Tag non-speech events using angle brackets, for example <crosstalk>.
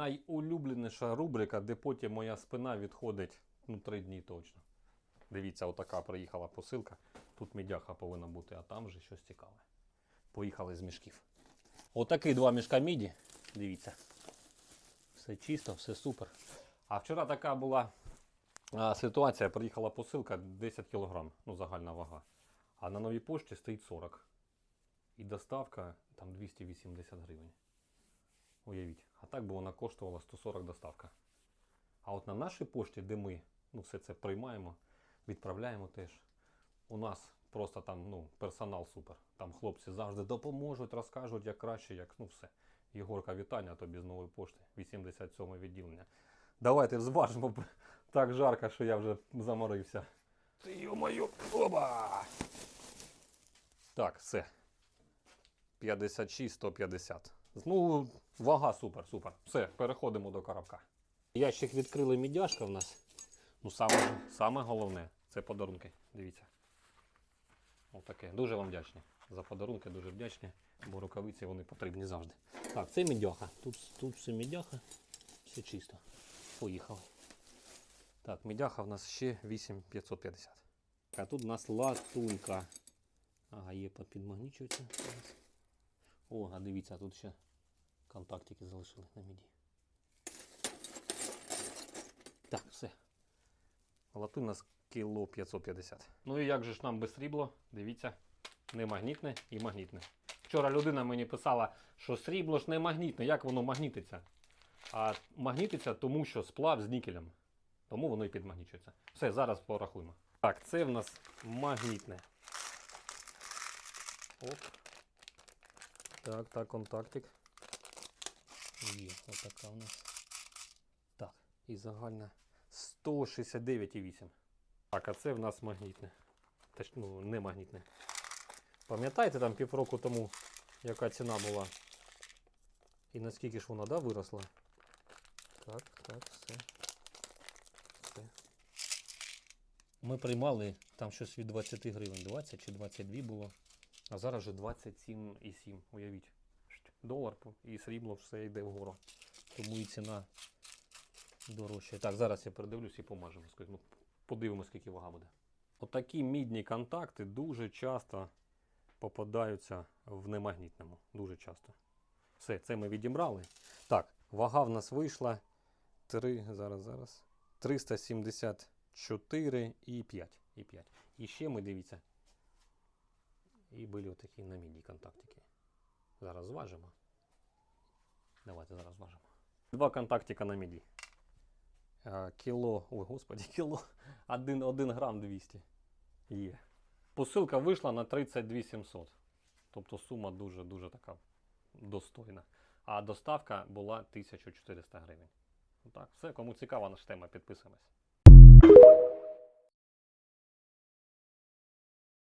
найулюбленіша рубрика, де потім моя спина відходить ну, три дні точно. Дивіться, отака приїхала посилка. Тут мідяха повинна бути, а там вже щось цікаве. Поїхали з мішків. Отакий два мішка міді. Дивіться. Все чисто, все супер. А вчора така була а, ситуація. Приїхала посилка 10 кг, ну загальна вага. А на новій пошті стоїть 40. І доставка там 280 гривень. Уявіть. А так би вона коштувала 140 доставка. А от на нашій пошті, де ми ну, все це приймаємо, відправляємо теж. У нас просто там ну, персонал супер. Там хлопці завжди допоможуть, розкажуть, як краще, як ну все. Єгорка, вітання тобі з нової пошти, 87 відділення. Давайте зважимо, <laughs> так жарко, що я вже заморився. Ти йо-моє, оба! Так, все. 56, 150. Ну, вага супер, супер. Все, переходимо до коробка. Ящик відкрили мідяшка в нас. Ну, саме, саме головне це подарунки. Дивіться. Отаке. Дуже вам вдячні за подарунки, дуже вдячні, бо рукавиці вони потрібні завжди. Так, це мідяха. Тут, тут все мідяха, все чисто. Поїхали. Так, мідяха в нас ще 8550. А тут у нас латунька. Ага, є підмагнічується. О, а дивіться, тут ще контактики залишили на міді. Так, все. Латунь у нас кіло 550. Ну і як же ж нам без срібло? Дивіться, не магнітне і магнітне. Вчора людина мені писала, що срібло ж не магнітне, як воно магнітиться? А магнітиться тому, що сплав з нікелем. Тому воно і підмагнічується. Все, зараз порахуємо. Так, це в нас магнітне. Оп. Так, так, контактик. Є, отака у нас. Так, і загальна 169,8. Так, а це в нас магнітне. Теж, ну, не магнітне. Пам'ятаєте там півроку тому, яка ціна була? І наскільки ж вона, да, виросла? Так, так, все. все. Ми приймали там щось від 20 гривень, 20 чи 22 було. А зараз вже 27,7. Уявіть. Долар і срібло все йде вгору. Тому і ціна дорожча. Так, зараз я передивлюсь і помажемо. Ну, подивимось, скільки вага буде. Отакі мідні контакти дуже часто попадаються в немагнітному. Дуже часто. Все, це ми відібрали. Так, вага в нас вийшла 3, зараз, зараз. 374 і 5. І 5. І ще ми дивіться. І були отакі на міді контактики. Зараз зважимо. Давайте зараз зважимо. Два контактика на міді. Кіло, ой, господи, <laughs> кіло. 1, 1 грам 200. Є. Посилка вийшла на 32 700. Тобто сума дуже-дуже така достойна. А доставка була 1400 гривень. Так, все, кому цікава наша тема, підписуємось.